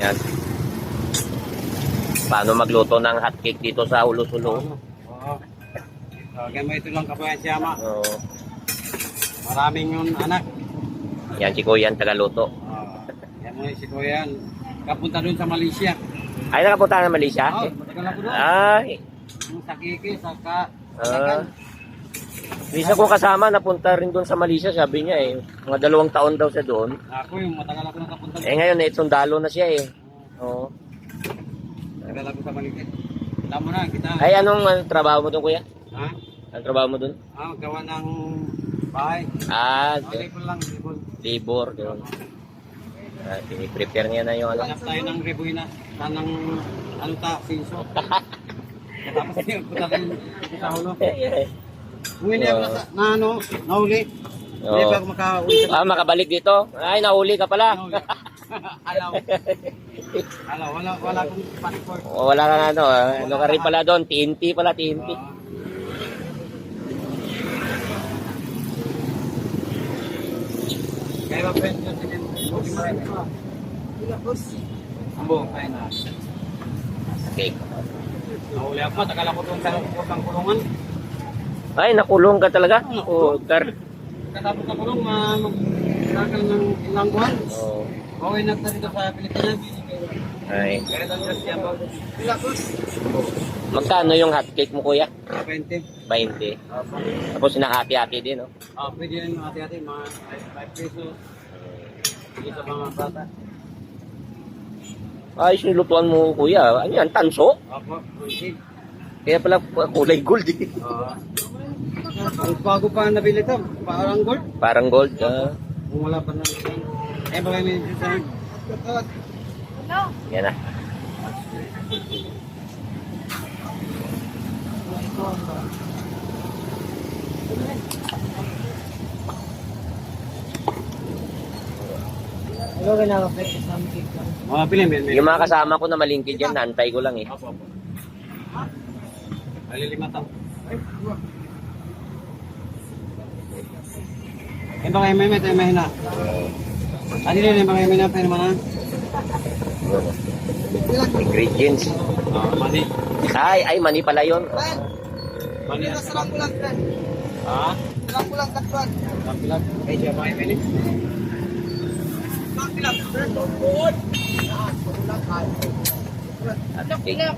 Yan. Paano magluto ng hotcake dito sa Ulo-Ulo? Oo. So, mo ito lang kabayan siyama. Oo. Maraming yung anak. yan si Kuya tagaluto. Uh, yan mo si Kuya. Kapunta doon sa Malaysia. Ay, nakapunta na Malaysia? Oo, matagal ako doon. Ay, sa Kiki, sa ka... ah. Bisa ko kasama, napunta rin doon sa Malaysia, sabi niya eh. Mga dalawang taon daw siya doon. Ako yung matagal ako nakapunta Eh ngayon, eh, sundalo na siya eh. Oo. Matagal ako sa Malaysia. Alam mo na, kita. Ay, anong ano, trabaho mo doon, Kuya? Ha? Anong trabaho mo doon? Ah, gawa ng bahay. Ah, Oh, libon lang, libon. labor. Doon. Ah, prepare niya na yung ano. Hanap tayo ng riboy na. Tanang, ano ta, sinso. Tapos yung punta rin sa hulo. Hindi ako nasa, na ano, nahuli. Hindi Oo. pa ako makauwi sa Ah, makabalik dito? Ay, nahuli ka pala. nahuli. Alaw. Alaw, wala, wala akong passport. O, wala kang ano, ah. ano ka rin pala doon? TNT pala, TNT. Ah. Kaya ba pwede yung sinin? Buki mo rin ito. Ambo, kaya na. Okay. Nahuli ako, matagal ako doon sa lukang kulungan. Ay, nakulong ka talaga? Oh, tar. Katapos na kulong, ma- magkakal ng ilang buwan. Oh. Bawi na dito sa Pilipinas. Ay. Pilakos. Magkano yung hotcake mo, kuya? 20. 20. Tapos sinakati-hati din, no? Ah, pwede rin mga ati-ati, mga 5 pesos. Dito mga bata. Ay, sinulutuan mo, kuya. Ano yan? Tanso? 20. Kaya pala kulay gold eh. Ah. Ang bago pa nabili ito, parang gold. Parang gold. ah. Kung wala pa na Eh, baka may sa yan na. Hello, ganyan ka, Mga pili, men, men. Yung mga kasama ko na malingkid yan, naantay ko lang eh. Apo, apo. Alilima tao. Eh, baka may may tayo mahina. Ano rin, baka may na pero mana? Ingredients. Ah, mani. Ay, ay, mani pala yun. Mani. Sarang bulan, friend. Ah? Sarang bulan, katuan. Kapilat. Eh, siya baka may Sarang bilang, friend. Buod. Yan, bulan, ay. Hotcake.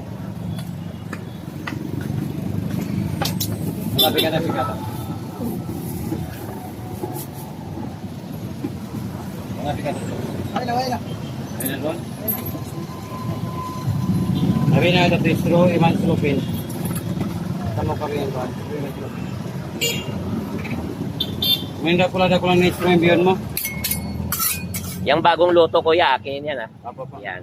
Sabi ka na, bigat. Mga bigat. Ay, laway lang. Ayun doon. Sabi na ito, distro, iman slopin. Tama kami yan ba? Minda pula da kulang na instrument biyon mo. Yung bagong luto, kuya, akin yan ah. Apa pa? Yan.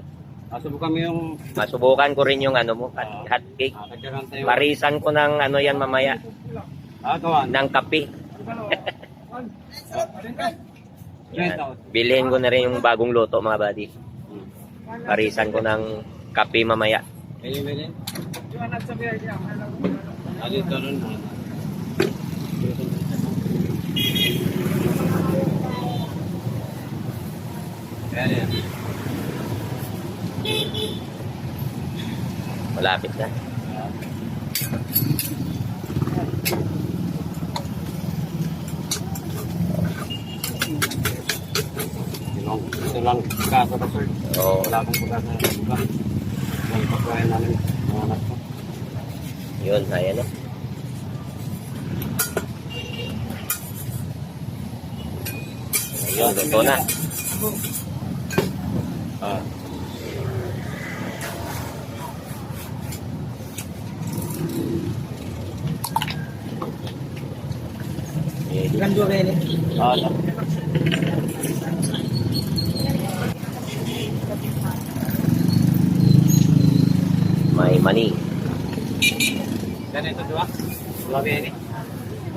Ah, subukan mo yung Masubukan ko rin yung ano mo, hot, hotcake. ah, kagyaran tayo. Parisan ko ng ano yan mamaya, Ah, kawan. ng kape. Yan. Bilhin ko na rin yung bagong luto mga buddy. Parisan ko ng kape mamaya. Ayun. Ah, dito rin. Yan, yan. Malapit na. Ito lang kasa pa sir. Oo. Wala akong pagkasa na iba. Yung pagkain namin, mga anak ko. Yun, ayan na. Ayun, luto na. Ah. Gando rin. Ah, mani. Ganito dua. Wala ba ini?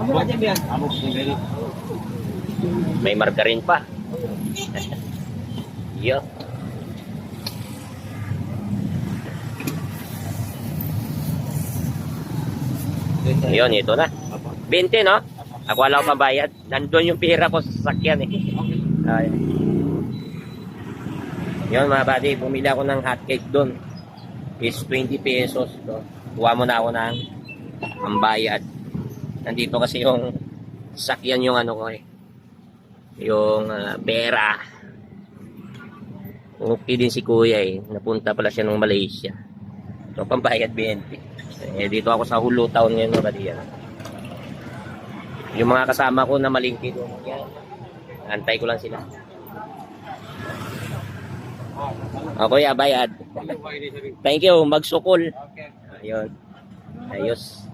Amo ka dyan, biyan. Amo ko ini. May margarin pa. Yo. Yun, ito na. Apa? 20, no? Ako wala akong pabayad. Nandun yung pira ko sa sasakyan eh. Okay. Ay. Yun mga buddy, bumili ako ng hotcake doon. Is 20 pesos. So, kuha mo na ako ng ang bayad. Nandito kasi yung sakyan yung ano ko eh. Yung ah, pera. Okay din si kuya eh. Napunta pala siya ng Malaysia. So, pambayad 20. Eh, dito ako sa Hulu Town ngayon. Yan. Yung mga kasama ko na malingki doon. Antay ko lang sila. O kuya, bayad. Thank you, magsukol. Ayun. Ayos.